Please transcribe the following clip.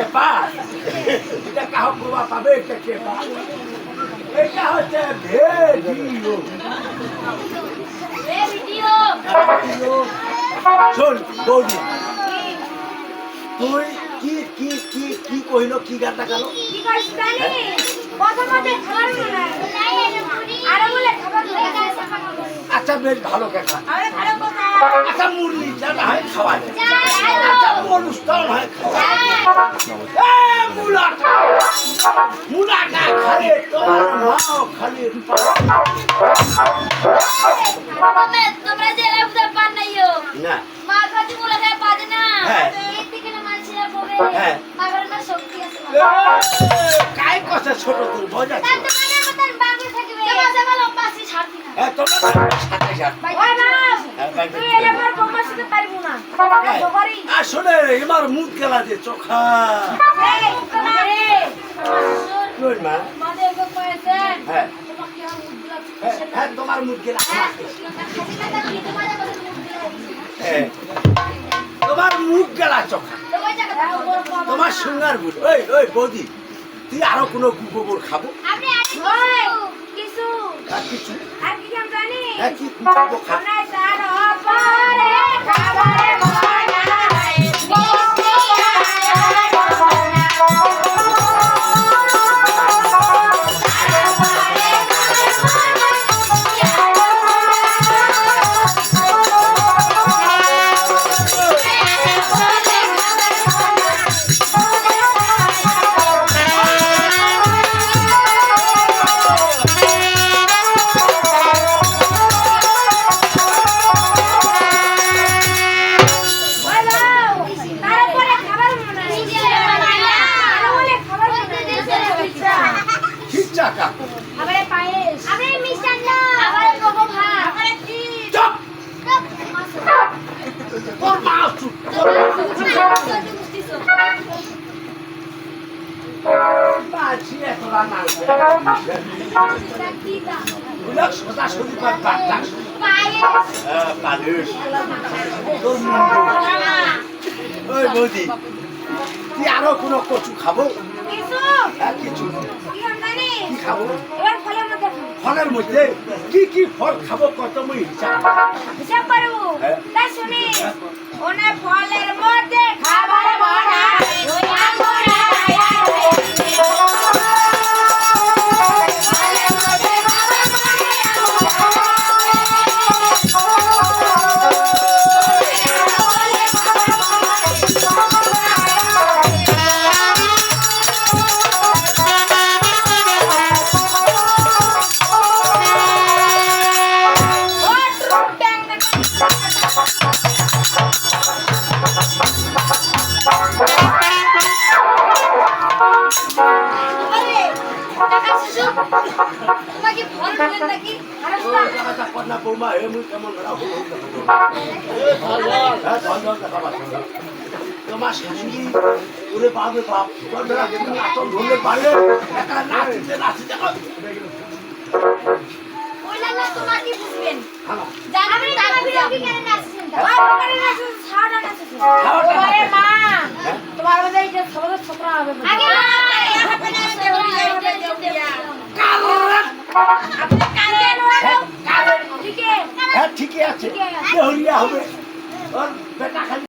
কেপা এটা কাহক প্রভাব পাবে? এটা কেপা এটা হচ্ছে ভেডিও। শোন বৌদি তুই কি কি কি কি কহিল? কি গানটা গালো? কি জানি? প্রথমতে খাবার মনে আরে বলে আচ্ছা বেশ ভালো কথা। আরে ভালো কথা। আচ্ছা মুরলি যারা হয় খাওয়া আচ্ছা অনুষ্ঠান হয় খাওয়া মুলাটা মুলাটা খালি তোমার মাও খালি তোমরা তোমরা যে বুঝতে পার নাইও না মা খাতি বলে খায় পাদে না। না মানুষেরা বলে। মাগের না শক্তি আছে কাই কথা ছোট তুই বোঝাচ্ছি আসলে এবার মুখ গেলা যে চোখা। হ্যাঁ। হ্যাঁ, হ্যাঁ তোমার মুখ গেলা। তোমার হ্যাঁ, তোমার মুখ গেলা চোখা। তোমার সুন্দর বুঝ ওই ওই বৌদি তুই আরও কোনো গোবর খাব? কিছু। আর কিছু? আর কি জানি। হ্যাঁ কি খাব? খা কা পায়েস খাবারে মিষ্টান্ন খাবারে কোকো ভাত। খাবারে কি? চপ! তোর মা চুপ বাজি এতলা না গুলো সোজা সরি পার বাটা তোর ওই বৌদি তুই আরও কোনো কচু খাব? হ্যাঁ কিছু। কি খাব। ফলের মধ্যে? কি কি ফল খাব? কত মুই হিসাব হ্যাঁ। ফলের তোমার শাশুড়ি ওরে বাপরে বাপ তোর বেড়া তুমি আতন ধরলে পারলে একা নাচিতে নাচিতে তোমার কি বুঝবেন খাও জানি না আমি রবি কেন নাচছেন তোমার করে নাচছেন সারা নাচছেন খাওয়াটা ওরে মা হ্যাঁ? তোমার মধ্যে এটা সবাই ছোকরা হবে আগে আপনি কালরা কালে হ্যাঁ, হ্যাঁ ঠিকই আছে। দেহরিয়া হবে। ওর বেটা